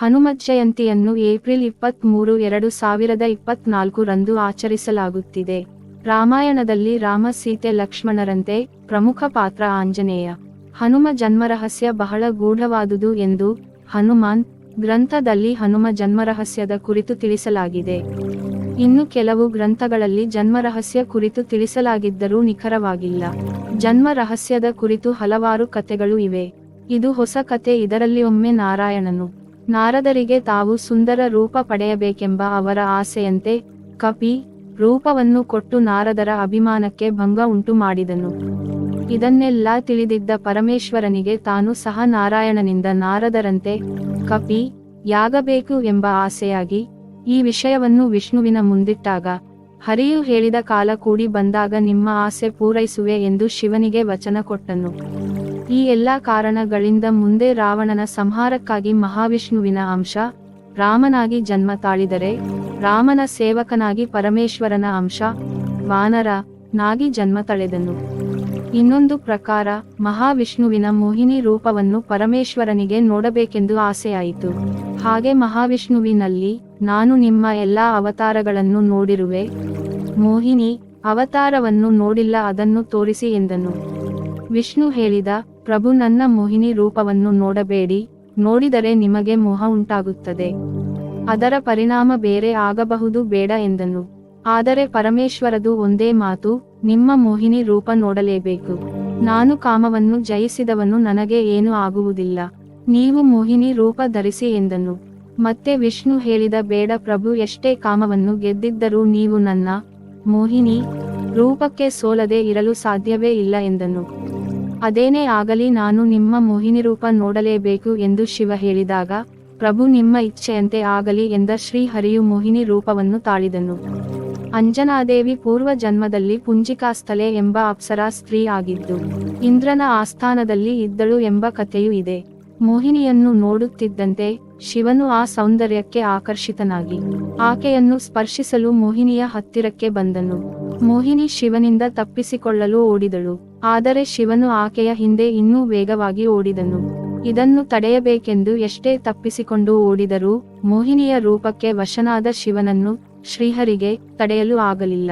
ಹನುಮತ್ ಜಯಂತಿಯನ್ನು ಏಪ್ರಿಲ್ ಇಪ್ಪತ್ಮೂರು, ಎರಡು ಸಾವಿರದ ಇಪ್ಪತ್ನಾಲ್ಕು ರಂದು ಆಚರಿಸಲಾಗುತ್ತಿದೆ. ರಾಮಾಯಣದಲ್ಲಿ ರಾಮ ಸೀತೆ ಲಕ್ಷ್ಮಣರಂತೆ ಪ್ರಮುಖ ಪಾತ್ರ ಆಂಜನೇಯ. ಹನುಮ ಜನ್ಮರಹಸ್ಯ ಬಹಳ ಗೂಢವಾದುದು ಎಂದು ಹನುಮಾನ್ ಗ್ರಂಥದಲ್ಲಿ ಹನುಮ ಜನ್ಮರಹಸ್ಯದ ಕುರಿತು ತಿಳಿಸಲಾಗಿದೆ. ಇನ್ನು ಕೆಲವು ಗ್ರಂಥಗಳಲ್ಲಿ ಜನ್ಮರಹಸ್ಯ ಕುರಿತು ತಿಳಿಸಲಾಗಿದ್ದರೂ ನಿಖರವಾಗಿಲ್ಲ. ಜನ್ಮ ರಹಸ್ಯದ ಕುರಿತು ಹಲವಾರು ಕಥೆಗಳು ಇವೆ. ಇದು ಹೊಸ ಕತೆ ಇದರಲ್ಲಿ ಒಮ್ಮೆ ನಾರಾಯಣನು ನಾರದರಿಗೆ ತಾವು ಸುಂದರ ರೂಪ ಪಡೆಯಬೇಕೆಂಬ ಅವರ ಆಸೆಯಂತೆ ಕಪಿ ರೂಪವನ್ನು ಕೊಟ್ಟು ನಾರದರ ಅಭಿಮಾನಕ್ಕೆ ಭಂಗ ಉಂಟು ಮಾಡಿದನು ಇದನ್ನೆಲ್ಲ ತಿಳಿದಿದ್ದ ಪರಮೇಶ್ವರನಿಗೆ ತಾನು ಸಹ ನಾರಾಯಣನಿಂದ ನಾರದರಂತೆ ಕಪಿ ಯಾಗಬೇಕು ಎಂಬ ಆಸೆಯಾಗಿ ಈ ವಿಷಯವನ್ನು ವಿಷ್ಣುವಿನ ಮುಂದಿಟ್ಟಾಗ ಹರಿಯು ಹೇಳಿದ ಕಾಲ ಕೂಡಿ ಬಂದಾಗ ನಿಮ್ಮ ಆಸೆ ಪೂರೈಸುವೆ ಎಂದು ಶಿವನಿಗೆ ವಚನ ಕೊಟ್ಟನು. ಈ ಎಲ್ಲಾ ಕಾರಣಗಳಿಂದ ಮುಂದೆ ರಾವಣನ ಸಂಹಾರಕ್ಕಾಗಿ ಮಹಾವಿಷ್ಣುವಿನ ಅಂಶ, ರಾಮನಾಗಿ ಜನ್ಮ ತಾಳಿದರೆ, ರಾಮನ ಸೇವಕನಾಗಿ ಪರಮೇಶ್ವರನ ಅಂಶ, ವಾನರ ನಾಗಿ ಜನ್ಮ ತಳೆದನು. ಇನ್ನೊಂದು ಪ್ರಕಾರ, ಮಹಾವಿಷ್ಣುವಿನ ಮೋಹಿನಿ ರೂಪವನ್ನು ಪರಮೇಶ್ವರನಿಗೆ ನೋಡಬೇಕೆಂದು ಆಸೆಯಾಯಿತು. ಹಾಗೆ ಮಹಾವಿಷ್ಣುವಿನಲ್ಲಿ ನಾನು ನಿಮ್ಮ ಎಲ್ಲಾ ಅವತಾರಗಳನ್ನು ನೋಡಿರುವೆ. ಮೋಹಿನಿ, ಅವತಾರವನ್ನು ನೋಡಿಲ್ಲ ಅದನ್ನು ತೋರಿಸಿ ಎಂದನು. ವಿಷ್ಣು ಹೇಳಿದ ಪ್ರಭು ನನ್ನ ಮೋಹಿನಿ ರೂಪವನ್ನು ನೋಡಬೇಡಿ, ನೋಡಿದರೆ ನಿಮಗೆ ಮೋಹ ಉಂಟಾಗುತ್ತದೆ. ಅದರ ಪರಿಣಾಮ ಬೇರೆ ಆಗಬಹುದು ಬೇಡ ಎಂದನು. ಆದರೆ ಪರಮೇಶ್ವರದು ಒಂದೇ ಮಾತು, ನಿಮ್ಮ ಮೋಹಿನಿ ರೂಪ ನೋಡಲೇಬೇಕು. ನಾನು ಕಾಮವನ್ನು ಜಯಿಸಿದವನು ನನಗೆ ಏನು ಆಗುವುದಿಲ್ಲ. ನೀವು ಮೋಹಿನಿ ರೂಪ ಧರಿಸಿ ಎಂದನು. ಮತ್ತೆ ವಿಷ್ಣು ಹೇಳಿದ ಬೇಡ ಪ್ರಭು ಎಷ್ಟೇ ಕಾಮವನ್ನು ಗೆದ್ದಿದ್ದರೂ ನೀವು ನನ್ನ ಮೋಹಿನಿ ರೂಪಕ್ಕೆ ಸೋಲದೆ ಇರಲು ಸಾಧ್ಯವೇ ಇಲ್ಲ ಎಂದನು. ಅದೇನೇ ಆಗಲಿ ನಾನು ನಿಮ್ಮ ಮೋಹಿನಿ ರೂಪ ನೋಡಲೇಬೇಕು ಎಂದು ಶಿವ ಹೇಳಿದಾಗ, ಪ್ರಭು ನಿಮ್ಮ ಇಚ್ಛೆಯಂತೆ ಆಗಲಿ ಎಂದ ಶ್ರೀಹರಿಯು ಮೋಹಿನಿ ರೂಪವನ್ನು ತಾಳಿದನು. ಅಂಜನಾದೇವಿ ಪೂರ್ವ ಜನ್ಮದಲ್ಲಿ ಪುಂಜಿಕಾಸ್ಥಲೆ ಎಂಬ ಅಪ್ಸರಾ ಸ್ತ್ರೀ ಆಗಿದ್ದು, ಇಂದ್ರನ ಆಸ್ಥಾನದಲ್ಲಿ ಇದ್ದಳು ಎಂಬ ಕಥೆಯೂ ಇದೆ. ಮೋಹಿನಿಯನ್ನು ನೋಡುತ್ತಿದ್ದಂತೆ ಶಿವನು ಆ ಸೌಂದರ್ಯಕ್ಕೆ ಆಕರ್ಷಿತನಾಗಿ ಆಕೆಯನ್ನು ಸ್ಪರ್ಶಿಸಲು ಮೋಹಿನಿಯ ಹತ್ತಿರಕ್ಕೆ ಬಂದನು. ಮೋಹಿನಿ ಶಿವನಿಂದ ತಪ್ಪಿಸಿಕೊಳ್ಳಲು ಓಡಿದಳು. ಆದರೆ ಶಿವನು ಆಕೆಯ ಹಿಂದೆ ಇನ್ನೂ ವೇಗವಾಗಿ ಓಡಿದನು. ಇದನ್ನು ತಡೆಯಬೇಕೆಂದು ಎಷ್ಟೇ ತಪ್ಪಿಸಿಕೊಂಡು ಓಡಿದರೂ ಮೋಹಿನಿಯ ರೂಪಕ್ಕೆ ವಶನಾದ ಶಿವನನ್ನು ಶ್ರೀಹರಿಗೆ ತಡೆಯಲು ಆಗಲಿಲ್ಲ.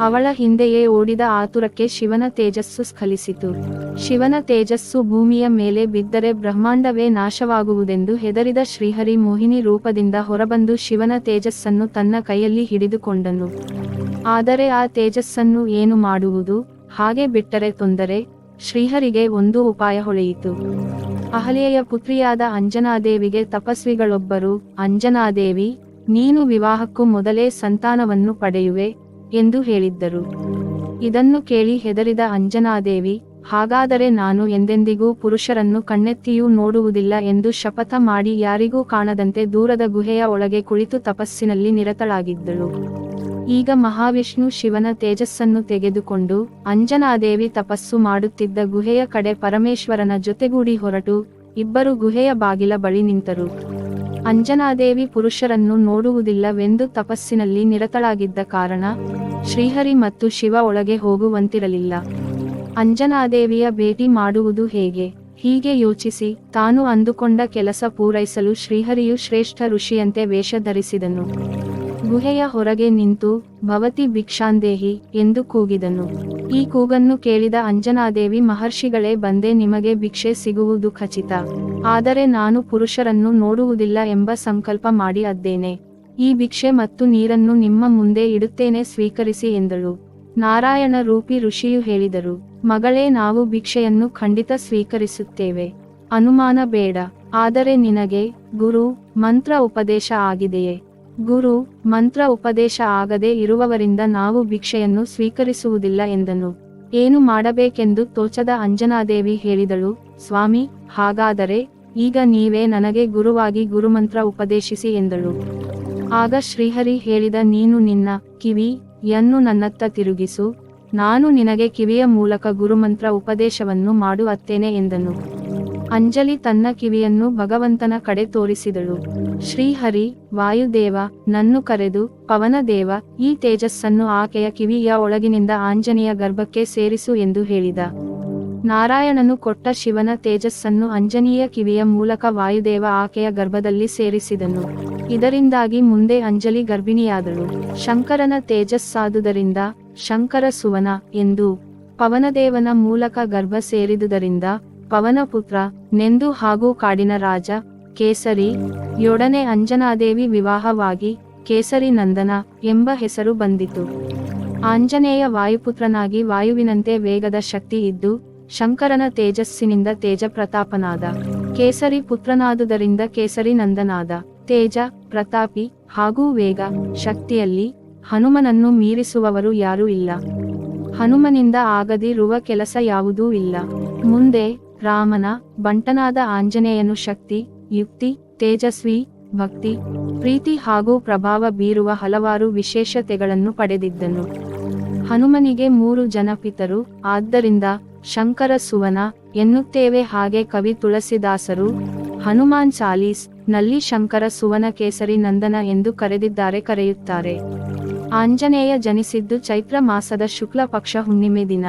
ಅವಳ ಹಿಂದೆಯೇ ಓಡಿದ ಆತುರಕ್ಕೆ ಶಿವನ ತೇಜಸ್ಸು ಸ್ಖಲಿಸಿತು. ಶಿವನ ತೇಜಸ್ಸು ಭೂಮಿಯ ಮೇಲೆ ಬಿದ್ದರೆ ಬ್ರಹ್ಮಾಂಡವೇ ನಾಶವಾಗುವುದೆಂದು ಹೆದರಿದ ಶ್ರೀಹರಿ ಮೋಹಿನಿ ರೂಪದಿಂದ ಹೊರಬಂದು ಶಿವನ ತೇಜಸ್ಸನ್ನು ತನ್ನ ಕೈಯಲ್ಲಿ ಹಿಡಿದುಕೊಂಡನು. ಆದರೆ ಆ ತೇಜಸ್ಸನ್ನು ಏನು ಮಾಡುವುದು? ಹಾಗೆ ಬಿಟ್ಟರೆ ತೊಂದರೆ? ಶ್ರೀಹರಿಗೆ ಒಂದು ಉಪಾಯ ಹೊಳೆಯಿತು. ಅಹಲೆಯ ಪುತ್ರಿಯಾದ ಅಂಜನಾದೇವಿಗೆ ತಪಸ್ವಿಗಳೊಬ್ಬರು, ಅಂಜನಾದೇವಿ, ನೀನು ವಿವಾಹಕ್ಕೂ ಮೊದಲೇ ಸಂತಾನವನ್ನು ಪಡೆಯುವೆ. ಎಂದು ಹೇಳಿದ್ದರು. ಇದನ್ನು ಕೇಳಿ ಹೆದರಿದ ಅಂಜನಾದೇವಿ, ಹಾಗಾದರೆ ನಾನು ಎಂದೆಂದಿಗೂ ಪುರುಷರನ್ನು ಕಣ್ಣೆತ್ತಿಯೂ ನೋಡುವುದಿಲ್ಲ ಎಂದು ಶಪಥ ಮಾಡಿ ಯಾರಿಗೂ ಕಾಣದಂತೆ ದೂರದ ಗುಹೆಯ ಒಳಗೆ ಕುಳಿತು ತಪಸ್ಸಿನಲ್ಲಿ ನಿರತಳಾಗಿದ್ದಳು. ಈಗ ಮಹಾವಿಷ್ಣು ಶಿವನ ತೇಜಸ್ಸನ್ನು ತೆಗೆದುಕೊಂಡು ಅಂಜನಾದೇವಿ ತಪಸ್ಸು ಮಾಡುತ್ತಿದ್ದ ಗುಹೆಯ ಕಡೆ ಪರಮೇಶ್ವರನ ಜೊತೆಗೂಡಿ ಹೊರಟು, ಇಬ್ಬರು ಗುಹೆಯ ಬಾಗಿಲ ಬಳಿ ನಿಂತರು. ಅಂಜನಾದೇವಿ ಪುರುಷರನ್ನು ನೋಡುವುದಿಲ್ಲವೆಂದು ತಪಸ್ಸಿನಲ್ಲಿ ನಿರತಳಾಗಿದ್ದ ಕಾರಣ ಶ್ರೀಹರಿ ಮತ್ತು ಶಿವ ಒಳಗೆ ಹೋಗುವಂತಿರಲಿಲ್ಲ. ಅಂಜನಾದೇವಿಯ ಭೇಟಿ ಮಾಡುವುದು ಹೇಗೆ? ಹೀಗೆ ಯೋಚಿಸಿ, ತಾನು ಅಂದುಕೊಂಡ ಕೆಲಸ ಪೂರೈಸಲು ಶ್ರೀಹರಿಯು ಶ್ರೇಷ್ಠ ಋಷಿಯಂತೆ ವೇಷ ಧರಿಸಿದನು. ಗುಹೆಯ ಹೊರಗೆ ನಿಂತು, ಭವತಿ ಭಿಕ್ಷಾಂದೇಹಿ ಎಂದು ಕೂಗಿದನು. ಈ ಕೂಗನ್ನು ಕೇಳಿದ ಅಂಜನಾದೇವಿ ಮಹರ್ಷಿಗಳೇ, ಬಂದೆ ನಿಮಗೆ ಭಿಕ್ಷೆ ಸಿಗುವುದು ಖಚಿತ. ಆದರೆ ನಾನು ಪುರುಷರನ್ನು ನೋಡುವುದಿಲ್ಲ ಎಂಬ ಸಂಕಲ್ಪ ಮಾಡಿ ಅದ್ದೇನೆ. ಈ ಭಿಕ್ಷೆ ಮತ್ತು ನೀರನ್ನು ನಿಮ್ಮ ಮುಂದೆ ಇಡುತ್ತೇನೆ ಸ್ವೀಕರಿಸಿ ಎಂದಳು. ನಾರಾಯಣ ರೂಪಿ ಋಷಿಯು ಹೇಳಿದರು, ಮಗಳೇ ನಾವು ಭಿಕ್ಷೆಯನ್ನು ಖಂಡಿತ ಸ್ವೀಕರಿಸುತ್ತೇವೆ. ಅನುಮಾನ ಬೇಡ, ಆದರೆ ನಿನಗೆ ಗುರು, ಮಂತ್ರ ಉಪದೇಶ ಆಗಿದೆಯೇ? ಗುರು, ಮಂತ್ರ ಉಪದೇಶ ಆಗದೆ ಇರುವವರಿಂದ ನಾವು ಭಿಕ್ಷೆಯನ್ನು ಸ್ವೀಕರಿಸುವುದಿಲ್ಲ ಎಂದನು. ಏನು ಮಾಡಬೇಕೆಂದು ತೋಚದ ಅಂಜನಾದೇವಿ ಹೇಳಿದಳು, ಸ್ವಾಮಿ, ಹಾಗಾದರೆ ಈಗ ನೀವೇ ನನಗೆ ಗುರುವಾಗಿ ಗುರುಮಂತ್ರ ಉಪದೇಶಿಸಿ ಎಂದಳು. ಆಗ ಶ್ರೀಹರಿ ಹೇಳಿದ, ನೀನು ನಿನ್ನ ಕಿವಿ ಯನ್ನು ನನ್ನತ್ತ ತಿರುಗಿಸು. ನಾನು ನಿನಗೆ ಕಿವಿಯ ಮೂಲಕ ಗುರುಮಂತ್ರ ಉಪದೇಶವನ್ನು ಮಾಡುವತ್ತೇನೆ ಎಂದನು. ಅಂಜಲಿ ತನ್ನ ಕಿವಿಯನ್ನು ಭಗವಂತನ ಕಡೆ ತೋರಿಸಿದಳು. ಶ್ರೀಹರಿ, ವಾಯುದೇವ, ನನ್ನು ಕರೆದು ಪವನದೇವ ಈ ತೇಜಸ್ಸನ್ನು ಆಕೆಯ ಕಿವಿಯ ಒಳಗಿನಿಂದ ಆಂಜನೇಯ ಗರ್ಭಕ್ಕೆ ಸೇರಿಸು ಎಂದು ಹೇಳಿದ. ನಾರಾಯಣನು ಕೊಟ್ಟ ಶಿವನ ತೇಜಸ್ಸನ್ನು ಅಂಜನೀಯ ಕಿವಿಯ ಮೂಲಕ ವಾಯುದೇವ ಆಕೆಯ ಗರ್ಭದಲ್ಲಿ ಸೇರಿಸಿದನು. ಇದರಿಂದಾಗಿ ಮುಂದೆ ಅಂಜಲಿ ಗರ್ಭಿಣಿಯಾದಳು. ಶಂಕರನ ತೇಜಸ್ಸಾದುದರಿಂದ, ಶಂಕರ ಸುವನ ಎಂದು ಪವನದೇವನ ಮೂಲಕ ಗರ್ಭ ಸೇರಿದುದರಿಂದ ಪವನಪುತ್ರ ನೆಂದು ಹಾಗೂ ಕಾಡಿನ ರಾಜ, ಕೇಸರಿ, ಯೊಡನೆ ಅಂಜನಾದೇವಿ ವಿವಾಹವಾಗಿ ಕೇಸರಿ ನಂದನ ಎಂಬ ಹೆಸರು ಬಂದಿತು. ಆಂಜನೇಯ ವಾಯುಪುತ್ರನಾಗಿ ವಾಯುವಿನಂತೆ ವೇಗದ ಶಕ್ತಿ ಇದ್ದು ಶಂಕರನ ತೇಜಸ್ಸಿನಿಂದ ತೇಜ ಪ್ರತಾಪನಾದ ಕೇಸರಿ ಪುತ್ರನಾದುದರಿಂದ ಕೇಸರಿ ನಂದನಾದ. ತೇಜ, ಪ್ರತಾಪಿ ಹಾಗೂ ವೇಗ ಶಕ್ತಿಯಲ್ಲಿ ಹನುಮನನ್ನು ಮೀರಿಸುವವರು ಯಾರೂ ಇಲ್ಲ. ಹನುಮನಿಂದ ಆಗದಿರುವ ಕೆಲಸ ಯಾವುದೂ ಇಲ್ಲ. ಮುಂದೆ ರಾಮನ ಬಂಟನಾದ ಆಂಜನೇಯನು ಶಕ್ತಿ, ಯುಕ್ತಿ, ತೇಜಸ್ವಿ, ಭಕ್ತಿ, ಪ್ರೀತಿ ಹಾಗೂ ಪ್ರಭಾವ ಬೀರುವ ಹಲವಾರು ವಿಶೇಷತೆಗಳನ್ನು ಪಡೆದಿದ್ದನು. ಹನುಮನಿಗೆ ಮೂರು ಜನ ಪಿತರು ಆದ್ದರಿಂದ ಶಂಕರ ಸುವನ ಎನ್ನುತ್ತೇವೆ ಹಾಗೆ ಕವಿ ತುಳಸಿದಾಸರು, ಹನುಮಾನ್ ಚಾಲೀಸ್, ನಲ್ಲಿ ಶಂಕರ ಸುವನ ಕೇಸರಿ ನಂದನ ಎಂದು ಕರೆದಿದ್ದಾರೆ ಕರೆಯುತ್ತಾರೆ. ಆಂಜನೇಯ ಜನಿಸಿದ್ದು ಚೈತ್ರ ಮಾಸದ ಶುಕ್ಲ ಪಕ್ಷ ಹುಣ್ಣಿಮೆ ದಿನ.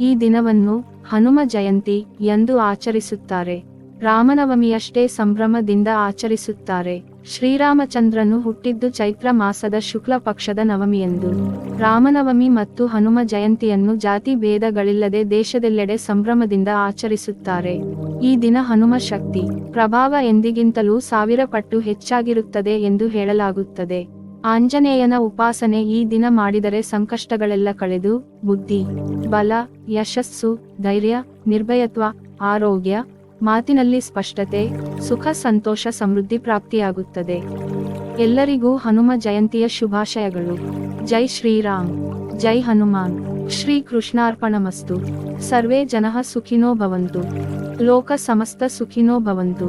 ಈ ದಿನವನ್ನು ಹನುಮ ಜಯಂತಿ ಎಂದು ಆಚರಿಸುತ್ತಾರೆ. ರಾಮನವಮಿಯಷ್ಟೇ ಸಂಭ್ರಮದಿಂದ ಆಚರಿಸುತ್ತಾರೆ. ಶ್ರೀರಾಮಚಂದ್ರನು ಹುಟ್ಟಿದ್ದು ಚೈತ್ರ ಮಾಸದ ಶುಕ್ಲ ಪಕ್ಷದ ನವಮಿಯೆಂದು. ರಾಮನವಮಿ ಮತ್ತು ಹನುಮ ಜಯಂತಿಯನ್ನು ಜಾತಿ ಭೇದಗಳಿಲ್ಲದೆ ದೇಶದೆಲ್ಲೆಡೆ ಸಂಭ್ರಮದಿಂದ ಆಚರಿಸುತ್ತಾರೆ. ಈ ದಿನ ಹನುಮ ಶಕ್ತಿ, ಪ್ರಭಾವ ಎಂದಿಗಿಂತಲೂ ಸಾವಿರ ಪಟ್ಟು ಹೆಚ್ಚಾಗಿರುತ್ತದೆ ಎಂದು ಹೇಳಲಾಗುತ್ತದೆ. ಆಂಜನೇಯನ ಉಪಾಸನೆ ಈ ದಿನ ಮಾಡಿದರೆ ಸಂಕಷ್ಟಗಳೆಲ್ಲ ಕಳೆದು, ಬುದ್ಧಿ, ಬಲ, ಯಶಸ್ಸು, ಧೈರ್ಯ, ನಿರ್ಭಯತ್ವ, ಆರೋಗ್ಯ ಮಾತಿನಲ್ಲಿ ಸ್ಪಷ್ಟತೆ, ಸುಖ, ಸಂತೋಷ, ಸಮೃದ್ಧಿ ಪ್ರಾಪ್ತಿಯಾಗುತ್ತದೆ. ಎಲ್ಲರಿಗೂ ಹನುಮ ಜಯಂತಿಯ ಶುಭಾಶಯಗಳು. ಜೈ ಶ್ರೀರಾಮ್. ಜೈ ಹನುಮಾನ್. ಶ್ರೀ ಕೃಷ್ಣಾರ್ಪಣಮಸ್ತು. ಸರ್ವೇ ಜನಃ ಸುಖಿನೋ ಭವಂತು. ಲೋಕ ಸಮಸ್ತ ಸುಖಿನೋ ಭವಂತು.